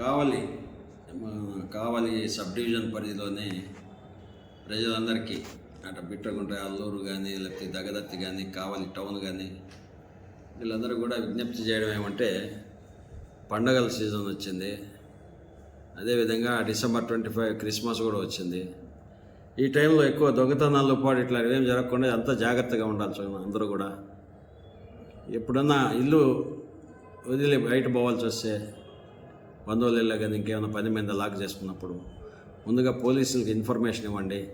కావలి కావలి sub division పరిధిలోని ప్రజలందరికీ అటు బిట్టగుంట అల్లూరు కానీ లేకపోతే దగదత్తి కానీ కావలి టౌన్ కానీ వీళ్ళందరూ కూడా విజ్ఞప్తి చేయడం ఏమంటే పండగల సీజన్ వచ్చింది. అదేవిధంగా డిసెంబర్ ట్వంటీ ఫైవ్ క్రిస్మస్ కూడా వచ్చింది. ఈ టైంలో ఎక్కువ దొంగతనాలు పాటు ఇట్లా ఏం జరగకుండా అంతా జాగ్రత్తగా ఉండాలి అందరూ కూడా. ఎప్పుడన్నా ఇల్లు వదిలి బయట పోవాల్సి వస్తే బంధువులు ఇళ్ళ కానీ ఇంకేమైనా పని మీద లాక్ చేసుకున్నప్పుడు ముందుగా పోలీసులకు ఇన్ఫర్మేషన్ ఇవ్వండి.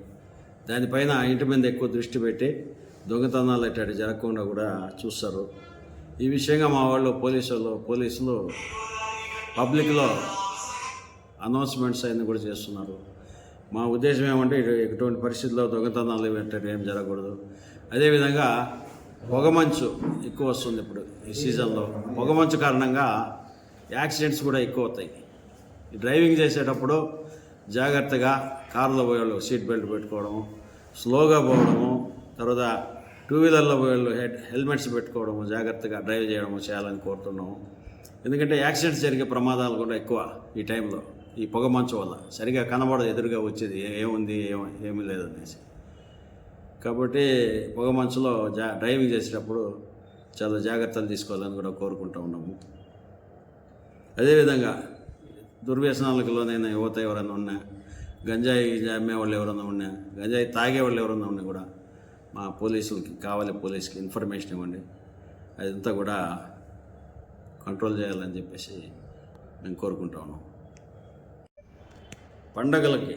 దానిపైన ఇంటి మీద ఎక్కువ దృష్టి పెట్టి దొంగతనాలు ఇట్లాంటి జరగకుండా కూడా చూస్తారు. ఈ విషయంగా మా వాళ్ళు పోలీసులు పోలీసులు పబ్లిక్లో అనౌన్స్మెంట్స్ అన్నీ కూడా చేస్తున్నారు. మా ఉద్దేశం ఏమంటే ఇటు- ఇటువంటి పరిస్థితుల్లో దొంగతనాలు ఇట్లాంటివి ఏం జరగకూడదు. అదేవిధంగా పొగమంచు ఎక్కువ వస్తుంది ఇప్పుడు ఈ సీజన్లో. పొగమంచు కారణంగా యాక్సిడెంట్స్ కూడా ఎక్కువ అవుతాయి ఈ డ్రైవింగ్ చేసేటప్పుడు జాగ్రత్తగా కారులో పోయేవాళ్ళు సీట్ బెల్ట్ పెట్టుకోవడము స్లోగా పోవడము తర్వాత టూ వీలర్లో పోయేవాళ్ళు హెడ్ హెల్మెట్స్ పెట్టుకోవడము జాగ్రత్తగా డ్రైవ్ చేయడము చేయాలని కోరుతున్నాము. ఎందుకంటే యాక్సిడెంట్స్ జరిగే ప్రమాదాలు కూడా ఎక్కువ ఈ టైంలో ఈ పొగ మంచు వల్ల. సరిగా కనబడదు ఎదురుగా వచ్చేది ఏముంది ఏం ఏమీ లేదనేసి. కాబట్టి పొగ మంచులో జా డ్రైవింగ్ చేసేటప్పుడు చాలా జాగ్రత్తలు తీసుకోవాలని కూడా కోరుకుంటూ ఉన్నాము. అదేవిధంగా దుర్వ్యసనాలకు లోనైన యువత ఎవరైనా ఉన్నా గంజాయి అమ్మే వాళ్ళు ఎవరైనా ఉన్నా గంజాయి తాగే వాళ్ళు ఎవరైనా ఉన్నా కూడా మా పోలీసులకి కావాలి పోలీసుకి ఇన్ఫర్మేషన్ ఇవ్వండి. అదంతా కూడా కంట్రోల్ చేయాలని చెప్పేసి మేము కోరుకుంటా ఉన్నాం. పండగలకి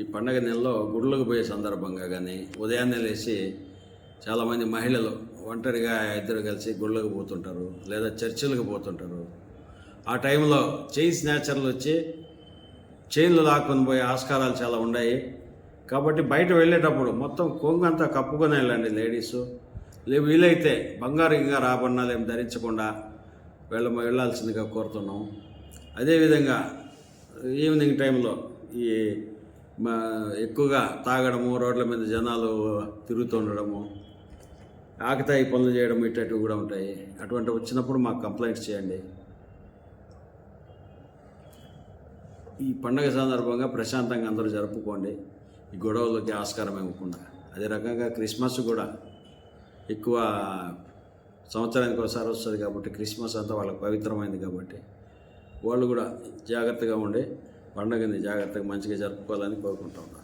ఈ పండగ నెలలో గుడులకు పోయే సందర్భంగా కానీ ఉదయాన్నే లేచి చాలామంది మహిళలు ఒంటరిగా ఇద్దరు కలిసి గుళ్ళకు పోతుంటారు లేదా చర్చిలకు పోతుంటారు. ఆ టైంలో చైన్ స్నాచర్లు వచ్చి చైన్లు లాక్కొని పోయే ఆస్కారాలు చాలా ఉన్నాయి కాబట్టి బయట వెళ్ళేటప్పుడు మొత్తం కొంగు అంతా కప్పుకొని వెళ్ళండి లేడీసు లేదు వీలైతే బంగారు ఇంకా రాబడినాలు ఏం ధరించకుండా వెళ్ళ వెళ్ళాల్సిందిగా కోరుతున్నాం. అదేవిధంగా ఈవినింగ్ టైంలో ఈ మా ఎక్కువగా తాగడము రోడ్ల మీద జనాలు తిరుగుతుండడము ఆకతాయి పనులు చేయడం ఇట్లాంటివి కూడా ఉంటాయి. అటువంటి వచ్చినప్పుడు మాకు కంప్లైంట్స్ చేయండి. ఈ పండగ సందర్భంగా ప్రశాంతంగా అందరూ జరుపుకోండి. ఈ గొడవలకి ఆస్కారం ఇవ్వకుండా. అదే రకంగా క్రిస్మస్ కూడా ఎక్కువ సంవత్సరానికి ఒకసారి వస్తుంది కాబట్టి క్రిస్మస్ అంతా వాళ్ళకి పవిత్రమైంది కాబట్టి వాళ్ళు కూడా జాగ్రత్తగా ఉండి పండగని జాగ్రత్తగా మంచిగా జరుపుకోవాలని కోరుకుంటా ఉన్నారు